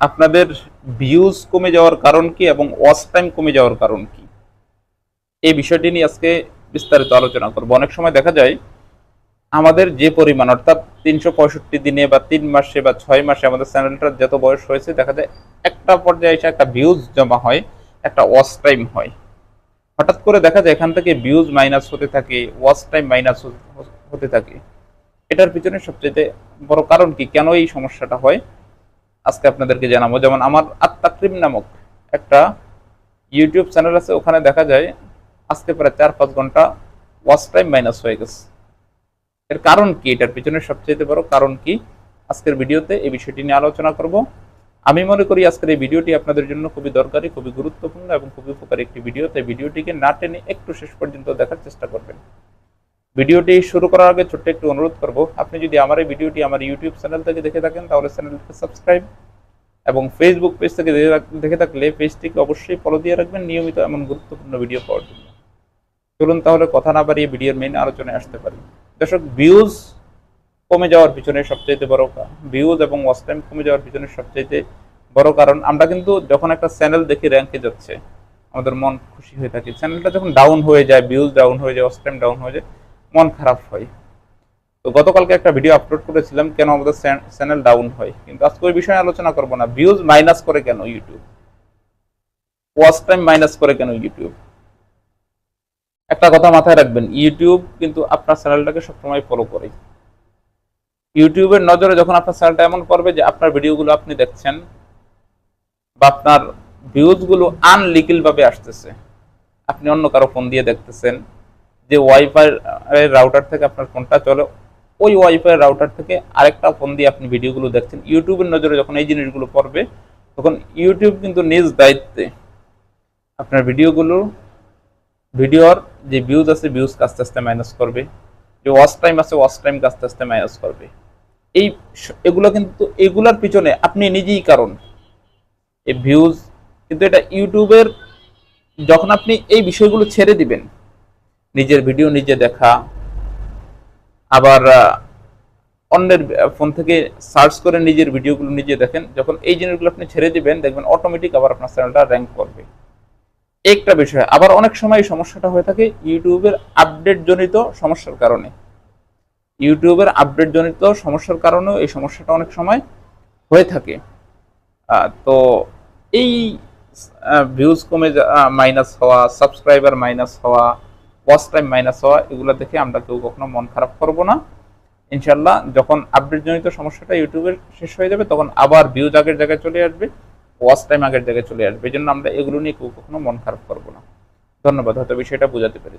আপনাদের ভিউজ কমে যাওয়ার কারণ কি এবং ওয়াচ টাইম কমে যাওয়ার কারণ কি? এই বিষয়টি নিয়ে আজকে বিস্তারিত আলোচনা করব। অনেক সময় দেখা যায়, আমাদের যে পরিমাণ, অর্থাৎ তিনশো পঁয়ষট্টি দিনে বা তিন মাসে বা ছয় মাসে আমাদের চ্যানেলটার যত বয়স হয়েছে, দেখা যায় একটা পর্যায়ে এসে একটা ভিউজ জমা হয়, একটা ওয়াচ টাইম হয়। হঠাৎ করে দেখা যায় এখান থেকে ভিউজ মাইনাস হতে থাকে ওয়াচ টাইম মাইনাস হতে থাকে। এটার পিছনে সবচেয়ে বড় কারণ কি? কেন এই সমস্যাটা হয়? আজকে আপনাদেরকে জানাব। যেমন আমার আত্মাক্রিম নামক একটা ইউটিউব চ্যানেল আছে, ওখানে দেখা যায় আজকে প্রায় চার পাঁচ ঘণ্টা ওয়াচ টাইম মাইনাস হয়ে গেছে। এর কারণ কি? এটার পিছনে সবচেয়ে বড় কারণ কি? আজকের ভিডিওতে এই বিষয়টি নিয়ে আলোচনা করব। আমি মনে করি আজকের এই ভিডিওটি আপনাদের জন্য খুবই দরকারি, খুবই গুরুত্বপূর্ণ এবং খুবই উপকারী একটি ভিডিও। তাই ভিডিওটিকে না টেনে একটু শেষ পর্যন্ত দেখার চেষ্টা করবেন। ভিডিওটি শুরু করার আগে ছোট্ট একটু অনুরোধ করব, আপনি যদি আমার এই ভিডিওটি আমার ইউটিউব চ্যানেল থেকে দেখে থাকেন, তাহলে চ্যানেলটিকে সাবস্ক্রাইব এবং ফেসবুক পেজ থেকে দেখে থাক- দেখে থাকলে পেজটিকে অবশ্যই ফলো দিয়ে রাখবেন নিয়মিত এমন গুরুত্বপূর্ণ ভিডিও পাওয়ার জন্য। চলুন তাহলে কথা না বাড়িয়ে ভিডিওর মেইন আলোচনায় আসতে পারি। দর্শক ভিউজ কমে যাওয়ার পিছনে সবচাইতে বড় ভিউজ এবং ওয়াচ টাইম কমে যাওয়ার পিছনে সবচাইতে বড় কারণ। আমরা কিন্তু যখন একটা চ্যানেল দেখি র্যাঙ্কে যাচ্ছে, আমাদের মন খুশি হয়ে থাকে। চ্যানেলটা যখন ডাউন হয়ে যায় ভিউজ ডাউন হয়ে যায় ওয়াচ টাইম ডাউন হয়ে যায় মন খারাপ হয়। তো গতকালকে একটা ভিডিও আপলোড করেছিলাম, কেন আমাদের চ্যানেল ডাউন হয়? কিন্তু আজকে ওই বিষয়ে আলোচনা করব না। ভিউজ মাইনাস করে কেন ইউটিউব ওয়াচ টাইম মাইনাস করে কেন ইউটিউব একটা কথা মাথায় রাখবেন ইউটিউব কিন্তু আপনার চ্যানেলটাকে সবসময় ফলো করে। ইউটিউবের নজরে যখন আপনার চ্যানেলটা এমন করবে যে আপনার ভিডিওগুলো আপনি দেখছেন বা আপনার ভিউজগুলো আনলিগেল ভাবে আসতেছে। আপনি অন্য কারও ফোন দিয়ে দেখতেছেন। যে ওয়াইফাই রাউটার থেকে আপনার ফোনটা চলে, ওই ওয়াইফাই রাউটার থেকে আরেকটা ফোন দিয়ে আপনি ভিডিওগুলো দেখছেন। ইউটিউবের নজরে যখন এই জিনিসগুলো পড়বে, তখন ইউটিউব কিন্তু নিজ দায়িত্বে আপনার ভিডিওগুলো, ভিডিওর যে ভিউজ আছে ভিউজ আস্তে আস্তে মাইনাস করবে। যে ওয়াচ টাইম আছে ওয়াচ টাইম আস্তে আস্তে মাইনাস করবে। এই এগুলো কিন্তু, এগুলার পিছনে আপনি নিজেই কারণ। এই ভিউজ কিন্তু এটা ইউটিউবের যখন আপনি এই বিষয়গুলো ছেড়ে দিবেন নিজের ভিডিও নিজে দেখা, আবার অন্যের ফোন থেকে সার্চ করে নিজের ভিডিওগুলো নিজে দেখেন। যখন এই জিনিসগুলো আপনি ছেড়ে দিবেন, দেখবেন অটোমেটিক আবার আপনার চ্যানেলটা র্যাঙ্ক করবে। একটা বিষয়, আবার অনেক সময় সমস্যাটা হয়ে থাকে ইউটিউবের আপডেট জনিত সমস্যার কারণে। ইউটিউবের আপডেট জনিত সমস্যার কারণেও এই সমস্যাটা অনেক সময় হয়ে থাকে। তো এই ভিউজ কমে মাইনাস হওয়া সাবস্ক্রাইবার মাইনাস হওয়া ওয়াচ টাইম মাইনাস হওয়া, এগুলো দেখে আমরা কেউ কখনো মন খারাপ করব না। ইনশাল্লাহ যখন আপডেট জনিত সমস্যাটা ইউটিউবের শেষ হয়ে যাবে, তখন আবার ভিউজ আগের জায়গায় চলে আসবে ওয়াচ টাইম আগের জায়গায় চলে আসবে। এই জন্য আমরা এগুলো নিয়ে কেউ কখনো মন খারাপ করব না। ধন্যবাদ, হয়তো বিষয়টা বোঝাতে পেরেছি।